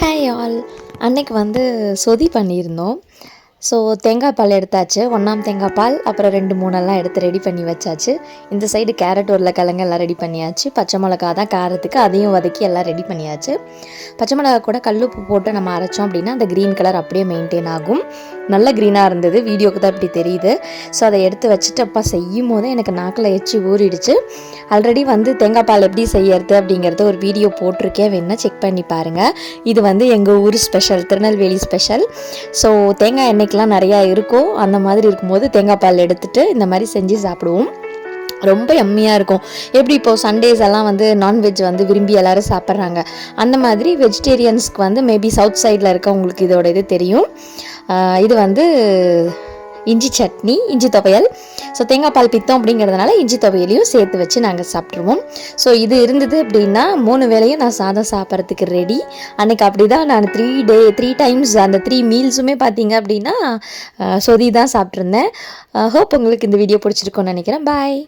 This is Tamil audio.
ஹாய் ஆல் அன்னைக்கு வந்து சொதி பண்ணியிருந்தோம். ஸோ தேங்காய் பால் எடுத்தாச்சு. ஒன்றாம் தேங்காய் பால் அப்புறம் ரெண்டு மூணெல்லாம் எடுத்து ரெடி பண்ணி வச்சாச்சு. இந்த சைடு கேரட் உருளைக்கிழங்கு எல்லாம் ரெடி பண்ணியாச்சு. பச்சை மிளகா தான் காரத்துக்கு அதையும் வதக்கி எல்லாம் ரெடி பண்ணியாச்சு. பச்சை மிளகா கூட கல்லுப்பு போட்டு நம்ம அரைச்சோம் அப்படின்னா அந்த க்ரீன் கலர் அப்படியே மெயின்டைன் ஆகும். நல்ல க்ரீனாக இருந்தது. வீடியோக்கு தான் இப்படி தெரியுது. ஸோ அதை எடுத்து வச்சுட்டு அப்பா செய்யும் போது எனக்கு நாக்கில் எச்சி ஊறிடுச்சு. ஆல்ரெடி வந்து தேங்காய் பால் எப்படி செய்யறது அப்படிங்கிறது ஒரு வீடியோ போட்டிருக்கேன். வேணா செக் பண்ணி பாருங்கள் இது வந்து எங்கள் ஊர் ஸ்பெஷல் திருநெல்வேலி ஸ்பெஷல் ஸோ தேங்காய் எண்ணெய் எண்ணெய்க்கெலாம் நிறையா இருக்கும் அந்த மாதிரி இருக்கும்போது தேங்காய் பால் எடுத்துட்டு இந்த மாதிரி செஞ்சு சாப்பிடுவோம். ரொம்ப எம்மியாக இருக்கும். எப்படி இப்போது சண்டேஸ் எல்லாம் வந்து நான்வெஜ் வந்து விரும்பி எல்லாரும் சாப்பிட்றாங்க. அந்த மாதிரி வெஜிடேரியன்ஸ்க்கு வந்து மேபி சவுத் சைடில் இருக்கவங்களுக்கு இதோட இது தெரியும். இது வந்து இஞ்சி சட்னி இஞ்சி துவையல். ஸோ தேங்காய் பால் பித்தம் அப்படிங்கிறதுனால இஞ்சி துவையலையும் சேர்த்து வச்சு நாங்கள் சாப்பிட்ருவோம் ஸோ இது இருந்தது அப்படின்னா மூணு வேளையும் நான் சாதம் சாப்பிட்றதுக்கு ரெடி அன்றைக்கி அப்படி தான் நான் த்ரீ டே த்ரீ டைம்ஸ் அந்த த்ரீ மீல்ஸுமே பார்த்தீங்க அப்படின்னா சொதி தான் சாப்பிட்ருந்தேன் ஹோப் உங்களுக்கு இந்த வீடியோ பிடிச்சிருக்கோன்னு நினைக்கிறேன். பாய்